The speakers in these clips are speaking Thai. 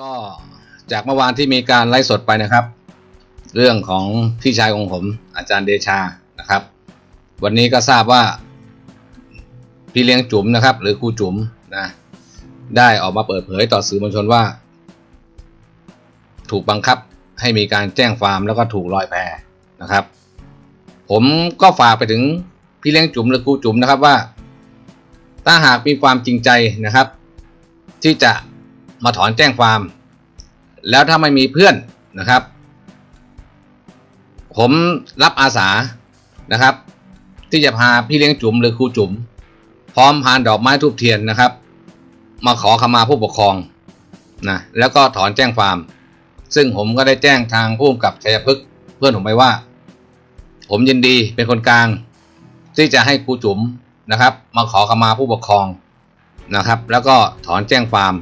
ก็จากเมื่อวานที่มีการไลฟ์สดไปนะครับ เรื่องของพี่ชายของผม อาจารย์เดชานะครับ วันนี้ก็ทราบว่า พี่เลี้ยงจุ๋มนะครับ หรือครูจุ๋มนะได้ออกมาเปิดเผยต่อสื่อมวลชนว่า ถูกบังคับให้มีการแจ้งความแล้วก็ถูกลอยแพนะครับ ผมก็ฝากไปถึงพี่เลี้ยงจุ๋มหรือครูจุ๋มนะครับว่า ถ้าหากมีความจริงใจนะครับ ที่จะ มาถอนแจ้งความ แล้วถ้าไม่มีเพื่อนนะครับ ผมรับอาสานะครับ ที่จะพาพี่เลี้ยงจุ๋มหรือครูจุ๋มพร้อมพานดอกไม้ทูบเทียนนะครับ มาขอขมาผู้ปกครองนะแล้วก็ถอนแจ้งความ ซึ่งผมก็ได้แจ้งทางผู้กำกับชัยพฤกษ์เพื่อนผมไปว่า ผมยินดีเป็นคนกลาง ที่จะให้ครูจุ๋มนะครับ มาขอขมาผู้ปกครองนะครับ แล้วก็ถอนแจ้งความ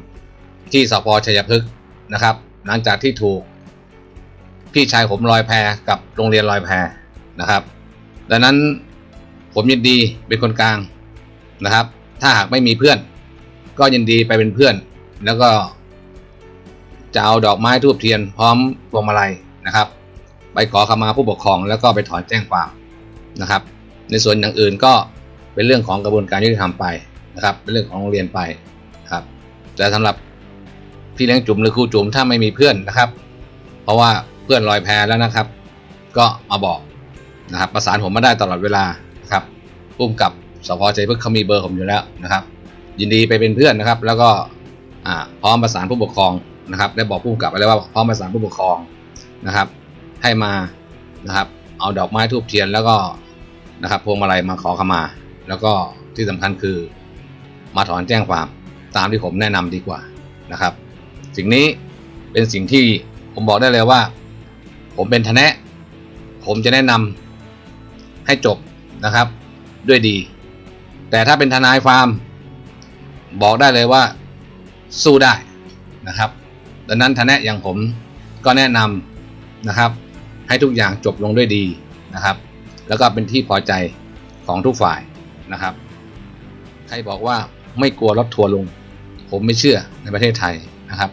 ที่สพชัยพฤกษ์นะครับ หลังจากที่ถูกพี่ชายผมลอยแพกับโรงเรียนลอยแพนะครับ ดังนั้นผมยินดีเป็นคนกลางนะครับ ถ้าหากไม่มีเพื่อน ก็ยินดีไปเป็นเพื่อน แล้วก็จะเอาดอกไม้ทูบเทียนพร้อมพวงมาลัยนะครับ ไปขอขมาผู้ปกครองแล้วก็ไปถอนแจ้งความนะครับ ในส่วนอย่างอื่นก็เป็นเรื่องของกระบวนการยุติธรรมไปนะครับ เป็นเรื่องของโรงเรียนไปครับ แต่สำหรับ พี่เลี้ยงจุ๋มหรือครูจุ๋มถ้าไม่มีเพื่อนนะครับ เพราะว่าเพื่อนลอยแพแล้วนะครับ ก็มาบอกนะครับ ประสานผมมาได้ตลอดเวลานะครับพุ่มกับสพใจเพึกษ์เขามีเบอร์ผมอยู่แล้วนะครับ ยินดีไปเป็นเพื่อนนะครับ แล้วก็อ่าพร้อมประสานผู้ปกครองนะครับ ได้บอกพุ่มกับไปแล้วว่าพร้อมประสานผู้ปกครองนะครับ ให้มานะครับ เอาดอกไม้ทูบเทียนแล้วก็นะครับพวงมาลัยมาขอขมา แล้วก็ที่สำคัญคือมาถอนแจ้งความตามที่ผมแนะนำดีกว่านะครับ สิ่งนี้เป็นสิ่งที่ผมบอกได้เลยว่า ผมเป็นทนายผมจะแนะนำให้จบนะครับ ด้วยดี แต่ถ้าเป็นทนายฟาร์ม บอกได้เลยว่าสู้ได้นะครับ ดังนั้นทนายอย่างผมก็แนะนำนะครับ ให้ทุกอย่างจบลงด้วยดีนะครับ แล้วก็เป็นที่พอใจของทุกฝ่ายนะครับ ใครบอกว่าไม่กลัวรถทัวร์ลง ผมไม่เชื่อในประเทศไทยนะครับ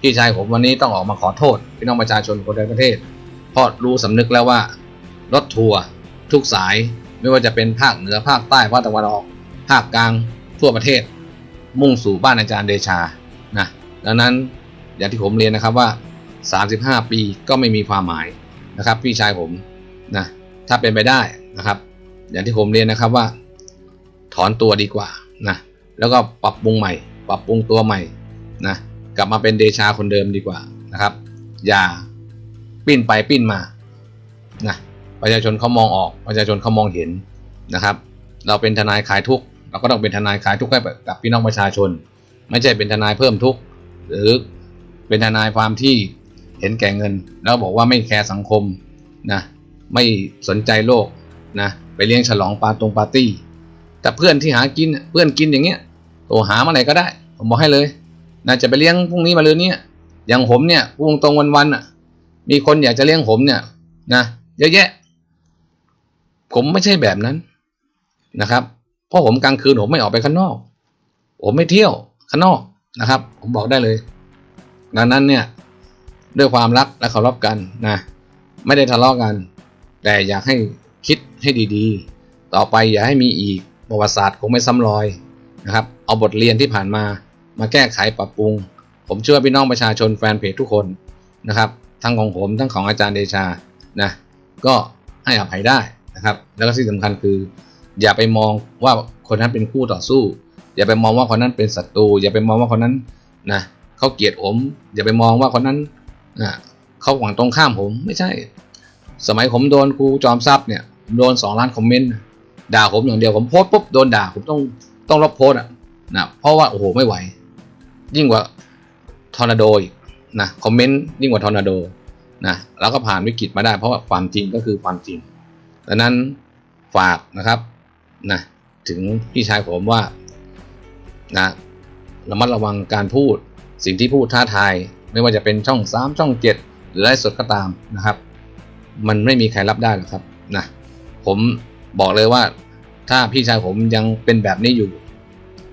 พี่ชายผมวันนี้ต้องออกมาขอโทษพี่น้องประชาชนคนในประเทศเพราะรู้สำนึกแล้วว่ารถทัวร์ทุกสายไม่ว่าจะเป็นภาคเหนือภาคใต้ภาคตะวันออก ภาคกลางทั่วประเทศ มุ่งสู่บ้านอาจารย์เดชานะดังนั้นอย่างที่ผมเรียนนะครับว่า 35 ปีก็ไม่มีความหมายนะครับ พี่ชายผมนะถ้าเป็นไปได้นะครับ อย่างที่ผมเรียนนะครับว่า ถอนตัวดีกว่านะแล้วก็ปรับปรุงใหม่ ปรับปรุงตัวใหม่นะ กลับมาเป็นเดชาคนเดิมดีกว่านะครับ อย่าปิ้นไปปิ้นมานะประชาชนเขามองออกประชาชนเขามองเห็นนะครับ เราเป็นทนายขายทุกเราก็ต้องเป็นทนายขายทุกข์ให้กับพี่น้องประชาชน ไม่ใช่เป็นทนายเพิ่มทุกหรือเป็นทนายความที่เห็นแก่เงิน แล้วบอกว่าไม่แคร์สังคมนะไม่สนใจโลกนะไปเลี้ยงฉลองปาตรงปาร์ตี้ แต่เพื่อนที่หากินเพื่อนกินอย่างเงี้ยโตหามาไหนก็ได้ ผมบอกให้เลย นะจะไปเลี้ยงพรุ่งนี้มาเลยเนี่ยอย่างผมเนี่ยพูดตรงวันๆอะ มีคนอยากจะเลี้ยงผมเนี่ยนะเยอะแยะ ผมไม่ใช่แบบนั้นนะครับ เพราะผมกลางคืนผมไม่ออกไปข้างนอก ผมไม่เที่ยวข้างนอกนะครับ ผมบอกได้เลย ดังนั้นเนี่ย ด้วยความรักและเคารพกันนะไม่ได้ทะเลาะกัน แต่อยากให้คิดให้ดีๆ ต่อไปอย่าให้มีอีกประวัติศาสตร์คงไม่ซ้ำรอยนะครับ เอาบทเรียนที่ผ่านมา มาแก้ไขปรับปรุง ผมเชื่อว่าพี่น้องประชาชนแฟนเพจทุกคนนะครับ ทั้งของผมทั้งของอาจารย์เดชานะก็ให้อภัยได้นะครับ แล้วก็ที่สำคัญคือ อย่าไปมองว่าคนนั้นเป็นคู่ต่อสู้ อย่าไปมองว่าคนนั้นเป็นศัตรูอย่าไปมองว่าคนนั้นนะเขาเกลียดผม อย่าไปมองว่าคนนั้นนะเขาหวังตรงข้ามผมไม่ใช่ สมัยผมโดนครูจอมทรัพย์เนี่ยโดนสองล้านคอมเมนต์ด่าผมอย่างเดียวผมโพสปุ๊บโดนด่าผมต้องต้องลบโพสอะนะเพราะว่าโอ้โหไม่ไหว ยิ่งกว่าทอร์นาโดอีกนะคอมเมนต์ยิ่งกว่าทอร์นาโดนะแล้วก็ผ่านวิกฤตมาได้ เพราะว่าความจริงก็คือความจริงดังนั้นฝากนะครับนะถึงพี่ชายผมว่านะระมัดระวังการพูดสิ่งที่พูดท้าทาย ไม่ว่าจะเป็นช่องสามช่องเจ็ดหรือไลฟ์สดก็ตามนะครับ มันไม่มีใครรับได้หรอกครับนะผมบอกเลยว่า ถ้าพี่ชายผมยังเป็นแบบนี้อยู่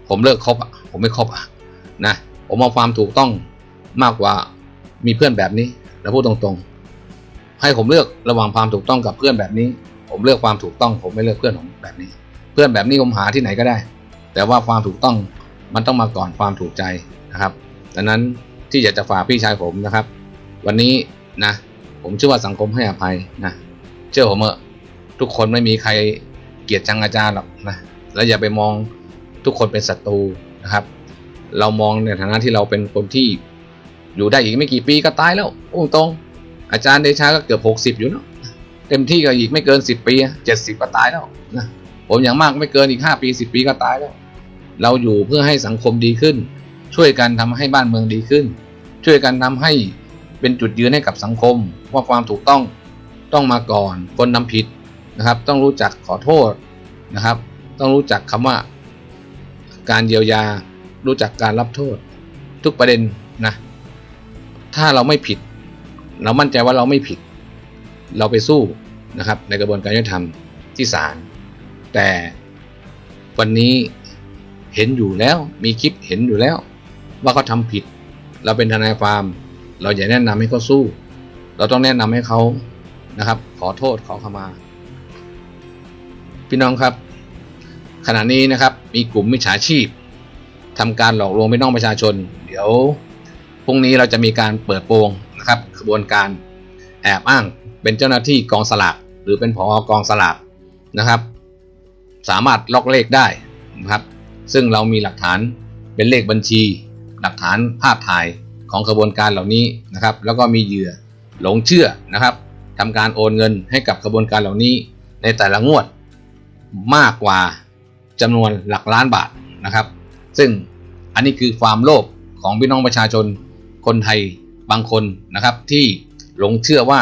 ผมเลิกคบผมไม่คบอะ นะผมเอาความถูกต้องมากกว่ามีเพื่อนแบบนี้เราพูดตรงๆ ให้ผมเลือกระหว่างความถูกต้องกับเพื่อนแบบนี้ ผมเลือกความถูกต้อง ผมไม่เลือกเพื่อนผมแบบนี้ เพื่อนแบบนี้ผมหาที่ไหนก็ได้ แต่ว่าความถูกต้องมันต้องมาก่อนความถูกใจนะครับดังนั้นที่อยากจะฝากพี่ชายผมนะครับ วันนี้นะ ผมเชื่อว่าสังคมให้อภัยนะเชื่อผมเถอะทุกคนไม่มีใครเกลียดชังอาจารย์หรอกนะแล้วอย่าไปมองทุกคนเป็นศัตรูนะครับ เรามองในฐานะที่เราเป็นคนที่อยู่ได้อีกไม่กี่ปีก็ตายแล้วพูดตรงอาจารย์เดชาก็เกือบหกสิบ60อยู่เนาะเต็มที่ก็อีกไม่เกินสิบปีเจ็ดสิบก็ตายแล้วนะผมอย่างมากไม่เกินอีกห้าปีสิบปีก็ตายแล้ว เราอยู่เพื่อให้สังคมดีขึ้น ช่วยกันทำให้บ้านเมืองดีขึ้น ช่วยกันทำให้เป็นจุดยืนให้กับสังคม ว่าความถูกต้องต้องมาก่อนคนทำผิดนะครับ ต้องรู้จักขอโทษนะครับ ต้องรู้จักคำว่าการเยียวยา รู้จักการรับโทษ ทุกประเด็นนะ ถ้าเราไม่ผิด เรามั่นใจว่าเราไม่ผิด เราไปสู้นะครับ ในกระบวนการยุติธรรมที่ศาลแต่วันนี้เห็นอยู่แล้วมีคลิปเห็นอยู่แล้ว ว่าเขาทำผิด เราเป็นทนายความ เราอย่าแนะนำให้เขาสู้ เราต้องแนะนำให้เขานะครับ ขอโทษขอขมา พี่น้องครับ ขณะนี้นะครับมีกลุ่มมิจฉาชีพ ทำการหลอกลวงพี่น้องประชาชน เดี๋ยวพรุ่งนี้เราจะมีการเปิดโปงนะครับขบวนการแอบอ้างเป็นเจ้าหน้าที่กองสลากหรือเป็นผอกองสลากนะครับ สามารถล็อกเลขได้นะครับ ซึ่งเรามีหลักฐานเป็นเลขบัญชี หลักฐานภาพถ่ายของกระบวนการเหล่านี้นะครับ แล้วก็มีเหยื่อหลงเชื่อนะครับทำการโอนเงินให้กับกระบวนการเหล่านี้ในแต่ละงวดมากกว่าจำนวนหลักล้านบาทนะครับ ซึ่งอันนี้คือความโลภของพี่น้องประชาชนคนไทยบางคนนะครับ ที่หลงเชื่อว่า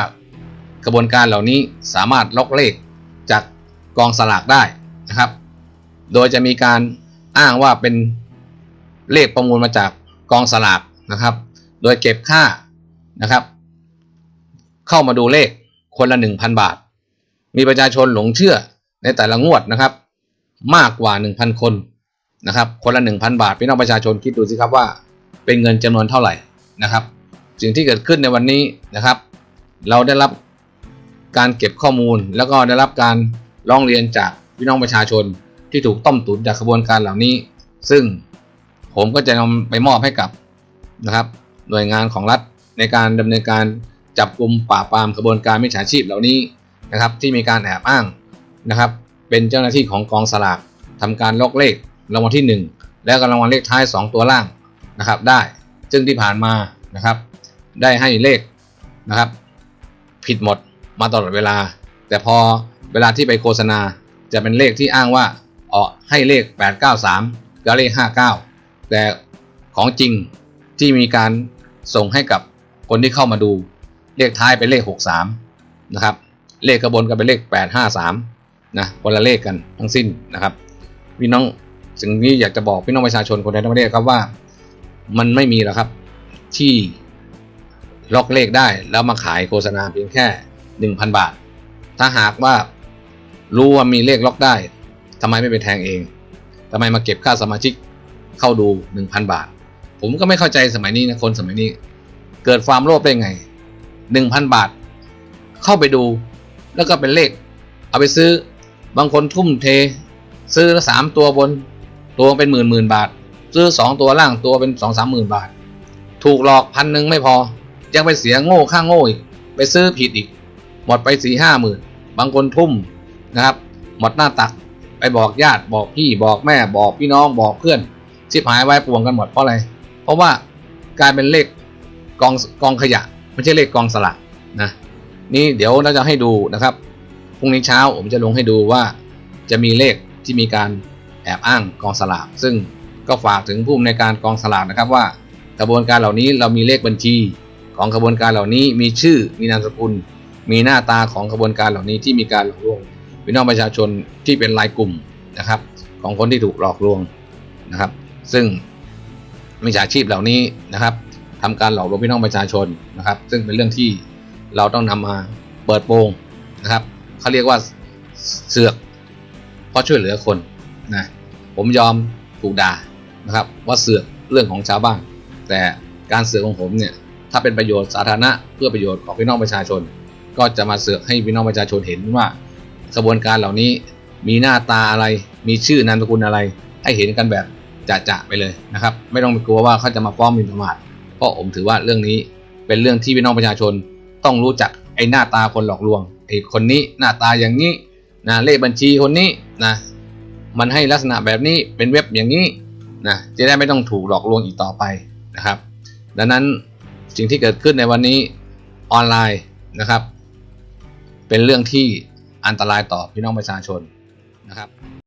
กระบวนการเหล่านี้สามารถล็อกเลขจากกองสลากได้นะครับ โดยจะมีการอ้างว่าเป็นเลขประมูลมาจากกองสลากนะครับ โดยเก็บค่านะครับ เข้ามาดูเลขคนละ 1,000 บาท มีประชาชนหลงเชื่อในแต่ละงวดนะครับ มากกว่า 1,000 คน นะครับคนละ 1,000 บาทพี่น้องประชาชนคิดดูสิครับว่าเป็นเงินจำนวนเท่าไหร่นะครับ สิ่งที่เกิดขึ้นในวันนี้นะครับ เราได้รับการเก็บข้อมูล แล้วก็ได้รับการร้องเรียนจากพี่น้องประชาชนที่ถูกต้มตุ๋นจากกระบวนการเหล่านี้ ซึ่งผมก็จะนำไปมอบให้กับนะครับหน่วยงานของรัฐในการดำเนินการจับกลุ่มปราบปรามกระบวนการมิจฉาชีพเหล่านี้นะครับ ที่มีการแอบอ้างนะครับ เป็นเจ้าหน้าที่ของกองสลากทำการลอกเลข รางวัลที่ 1 แล้วก็รางวัลเลขท้าย 2 ตัวล่างนะครับ ได้ซึ่งที่ผ่านมานะครับ ได้ให้เลขนะครับ ผิดหมดมาตลอดเวลา แต่พอเวลาที่ไปโฆษณาจะเป็นเลขที่อ้างว่าอ๋อให้เลข 893กับเลข 59 แต่ของจริงที่มีการส่งให้กับคนที่เข้ามาดูเลขท้ายเป็นเลข 63 นะครับ เลขกระบนก็เป็นเลข 853 นะคนละเลขกันทั้งสิ้นนะครับพี่น้อง สิ่งนี้อยากจะบอกพี่น้องประชาชนคนไทยทั้งประเทศครับว่า มันไม่มีหรอกครับที่ล็อกเลขได้แล้วมาขายโฆษณาเพียงแค่ 1,000 บาท ถ้าหากว่ารู้ว่ามีเลขล็อกได้ทำไมไม่ไปแทงเองทำไมมาเก็บค่าสมาชิกเข้าดู 1,000 บาท ผมก็ไม่เข้าใจสมัยนี้นะคนสมัยนี้ เกิดความโลภได้ไง 1,000 บาท เข้าไปดู แล้วก็เป็นเลข เอาไปซื้อบางคนทุ่มเท ซื้อละสามตัวบน ตัวเป็นหมื่นหมื่นบาท ซื้อสองตัวล่างตัวเป็นสองสามหมื่นบาท ถูกหลอกพันหนึ่งไม่พอ ยังไปเสียโง่ค่างโง่อีก ไปซื้อผิดอีก หมดไปสี่ห้าหมื่นบางคนทุ่มนะครับ หมดหน้าตักไปบอกญาติบอกพี่บอกแม่บอกพี่น้องบอกเพื่อนชิบหายไว้ป่วงกันหมดเพราะอะไร เพราะว่ากลายเป็นเลขกองกองขยะ ไม่ใช่เลขกองสลากนะนี่เดี๋ยวเราจะให้ดูนะครับพรุ่งนี้เช้าผมจะลงให้ดูว่าจะมีเลขที่มีการ แอบอ้างกองสลากซึ่งก็ฝากถึงผู้อำนวยการกองสลากนะครับว่า กระบวนการเหล่านี้เรามีเลขบัญชี ของกระบวนการเหล่านี้มีชื่อมีนามสกุล มีหน้าตาของกระบวนการเหล่านี้ที่มีการหลอกลวงพี่น้องประชาชนที่เป็นรายกลุ่มนะครับ ของคนที่ถูกหลอกลวงนะครับ ซึ่งมิจฉาชีพเหล่านี้นะครับทำการหลอกลวงพี่น้องประชาชนนะครับ ซึ่งเป็นเรื่องที่เราต้องนำมาเปิดโปงนะครับเขาเรียกว่าเสือกเพราะช่วยเหลือคน นะผมยอมถูกด่านะครับ ว่าเสือกเรื่องของชาวบ้าน แต่การเสือกของผมเนี่ยถ้าเป็นประโยชน์สาธารณะเพื่อประโยชน์ของพี่น้องประชาชน ก็จะมาเสือกให้พี่น้องประชาชนเห็นว่ากระบวนการเหล่านี้มีหน้าตาอะไรมีชื่อนามสกุลอะไร ให้เห็นกันแบบจะๆไปเลยนะครับ ไม่ต้องกลัวว่าเขาจะมาฟ้องมินประมาทเพราะผมถือว่าเรื่องนี้เป็นเรื่องที่พี่น้องประชาชนต้องรู้จักไอ้หน้าตาคนหลอกลวงไอ้คนนี้หน้าตาอย่างนี้นะเลขบัญชีคนนี้นะ มันให้ลักษณะแบบนี้เป็นเว็บอย่างนี้นะจะได้ไม่ต้องถูกหลอกลวงอีกต่อไปนะครับ ดังนั้นสิ่งที่เกิดขึ้นในวันนี้ออนไลน์นะครับ เป็นเรื่องที่อันตรายต่อพี่น้องประชาชนนะครับ